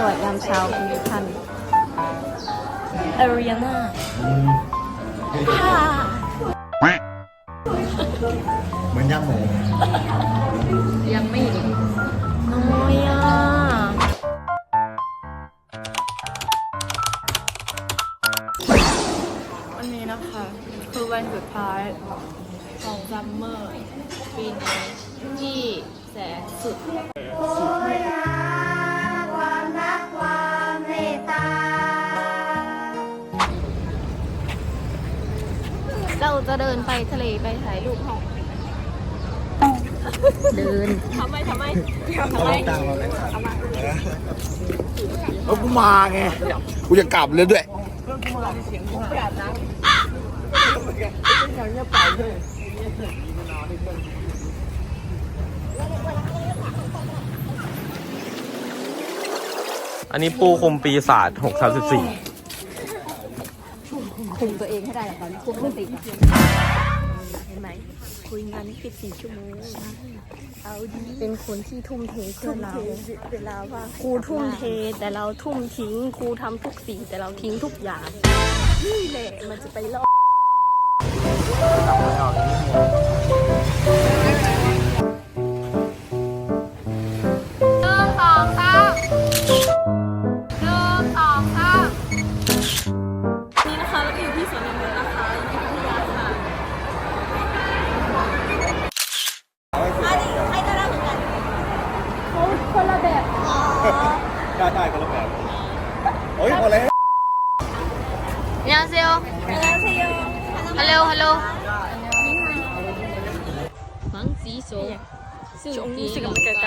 สวัสดียามเช้าทุกท่านอารีนาเหมือนย่างหมูยังไม่เห็นน้อยอะวันนี้นะคะ คือวันสุดท้ายของซัมเมอร์ปีนี้ที่แสนสุด จะเดินไปทะเลไปถ่ายรูปห้องเดินทำไมทำไมทำไมตังเราเลยแล้วกูมาไง กูจะกลับเลยด้วยอันนี้ปูคุมปีศาจ6 3 4 คุมตัวเองให้ได้ก่อนคุมสติเห็นไหมคุยงานนี่14ชั่วโมงเอาดีเป็นคนที่ทุ่มเทเพื่อเราเวลาว่าครูทุ่มเทแต่เราทุ่มทิ้งครูทำทุกสิ่งแต่เราทิ้งทุกอย่างนี่แหละมันจะไปรอด ใช่คนละแบบโอ้ยพอแล้ว안녕하세요ฮัลโหลฮัลโหลมังสีโซสุกี้ 지금 그가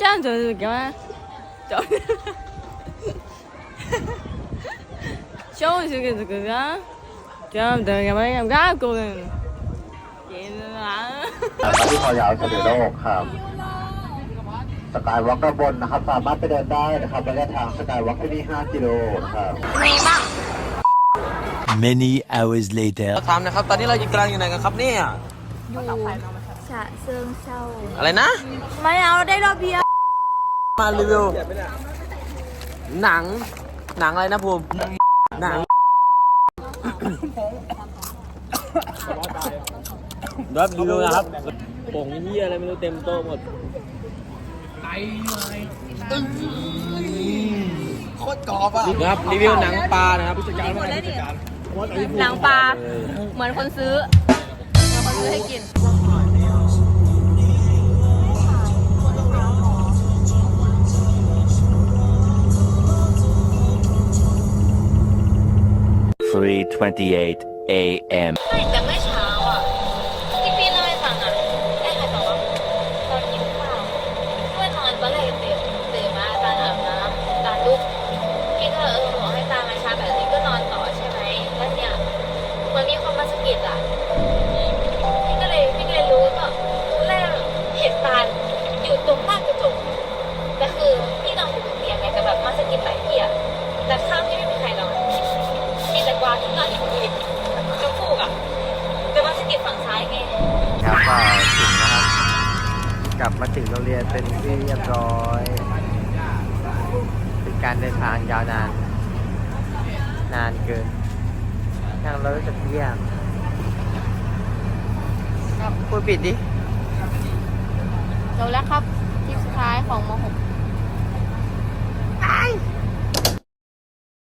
짠 저기가 저쇼ง지금 그가 짠 저기가 그가 고는 얘는 안 ที่คอยาวเย็ฉลี่ยาวเต้องอกครับ สกายวอล์กด้านบนนะครับ สามารถไปเดินได้นะครับระยะทางสกายวอล์กที่นี่ 5 กิโลนะครับ Many hours later. ถามนะครับ ตอนนี้เราอยู่กลางอยู่ไหนกันครับเนี่ย อยู่ฉะเชิงเซาอะไรนะ ไม่เอาได้รอบเดียวมารีวิวหนัง หนังอะไรนะภูมิหนังรับรีวิวนะครับผงเยี่ยอะไรไม่รู้เต็มโต๊ะหมด โคตรกรอบอะนะครับรีวิวหนังปลานะครับหนังปลาเหมือนคนซื้อเหมือนคนซื้อให้กิน3:28 a.m. กลับมาถึงโรงเรียนเป็นที่เรียบร้อย เป็นการเดินทางยาวนาน นานเกินทางเราจะเยี่ยมครับพูยปิดดิจบแล้วครับที่สุดท้ายของมห .6